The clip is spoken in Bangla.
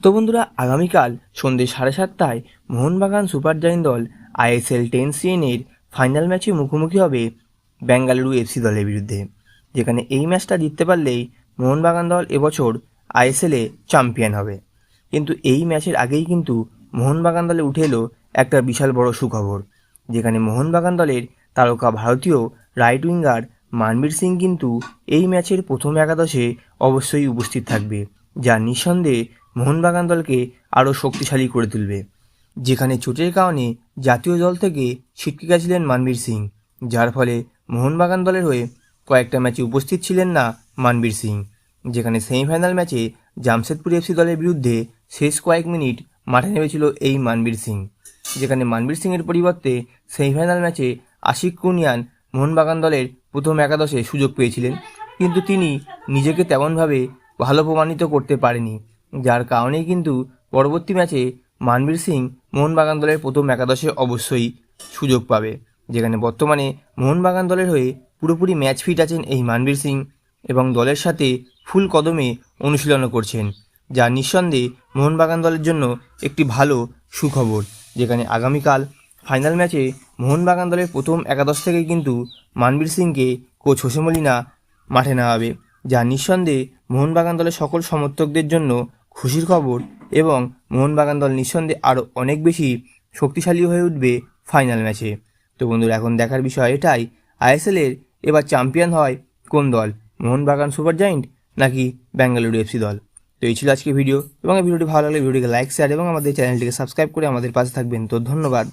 তো বন্ধুরা, আগামীকাল সন্ধ্যে সাড়ে সাতটায় মোহনবাগান সুপার জায়েন্ট দল আইএসএল টেন সিএনের ফাইনাল ম্যাচে মুখোমুখি হবে বেঙ্গালুরু এফসি দলের বিরুদ্ধে, যেখানে এই ম্যাচটা জিততে পারলেই মোহনবাগান দল এবছর আইএসএলে চ্যাম্পিয়ন হবে। কিন্তু এই ম্যাচের আগেই কিন্তু মোহনবাগান দলে উঠে এলো একটা বিশাল বড় সুখবর, যেখানে মোহনবাগান দলের তারকা ভারতীয় রাইট উইঙ্গার মানবীর সিং কিন্তু এই ম্যাচের প্রথম একাদশে অবশ্যই উপস্থিত থাকবে, যা নিঃসন্দেহে মোহনবাগান দলকে আরও শক্তিশালী করে তুলবে। যেখানে চোটের কারণে জাতীয় দল থেকে ছিটকে গেছিলেন মানবীর সিং, যার ফলে মোহনবাগান দলের হয়ে কয়েকটা ম্যাচে উপস্থিত ছিলেন না মানবীর সিং। যেখানে সেমিফাইনাল ম্যাচে জামশেদপুর এফসি দলের বিরুদ্ধে শেষ কয়েক মিনিট মাঠে নেমেছিল এই মানবীর সিং। যেখানে মানবীর সিংয়ের পরিবর্তে সেমিফাইনাল ম্যাচে আশিক কুনিয়ান মোহনবাগান দলের প্রথম একাদশে সুযোগ পেয়েছিলেন, কিন্তু তিনি নিজেকে তেমনভাবে ভালো প্রমাণিত করতে পারেনি। যার কারণেই কিন্তু পরবর্তী ম্যাচে মানবীর সিং মোহনবাগান দলের প্রথম একাদশে অবশ্যই সুযোগ পাবে, যেখানে বর্তমানে মোহনবাগান দলের হয়ে পুরোপুরি ম্যাচ ফিট আছেন এই মানবীর সিং এবং দলের সাথে ফুল কদমে অনুশীলনও করছেন, যা নিঃসন্দেহে মোহনবাগান দলের জন্য একটি ভালো সুখবর, যেখানে আগামীকাল ফাইনাল ম্যাচে মোহনবাগান দলের প্রথম একাদশ থেকেই কিন্তু মানবীর সিংকে কোচ হোসে মলিনা মাঠে নামাবে, যা নিঃসন্দেহে মোহনবাগান দলের সকল সমর্থকদের জন্য খুশির খবর এবং মোহনবাগান দল নিঃসন্দেহে আরও অনেক বেশি শক্তিশালী হয়ে উঠবে ফাইনাল ম্যাচে। তো বন্ধুরা, এখন দেখার বিষয় এটাই আইএসএলের এবার চ্যাম্পিয়ন হয় কোন দল, মোহনবাগান সুপার জায়েন্ট নাকি ব্যাঙ্গালুরু এফসি দল? তো এই ছিল আজকে ভিডিও, এবং এই ভিডিওটি ভালো লাগলে ভিডিওটিকে লাইক, শেয়ার এবং আমাদের চ্যানেলটিকে সাবস্ক্রাইব করে আমাদের পাশে থাকবেন। তো ধন্যবাদ।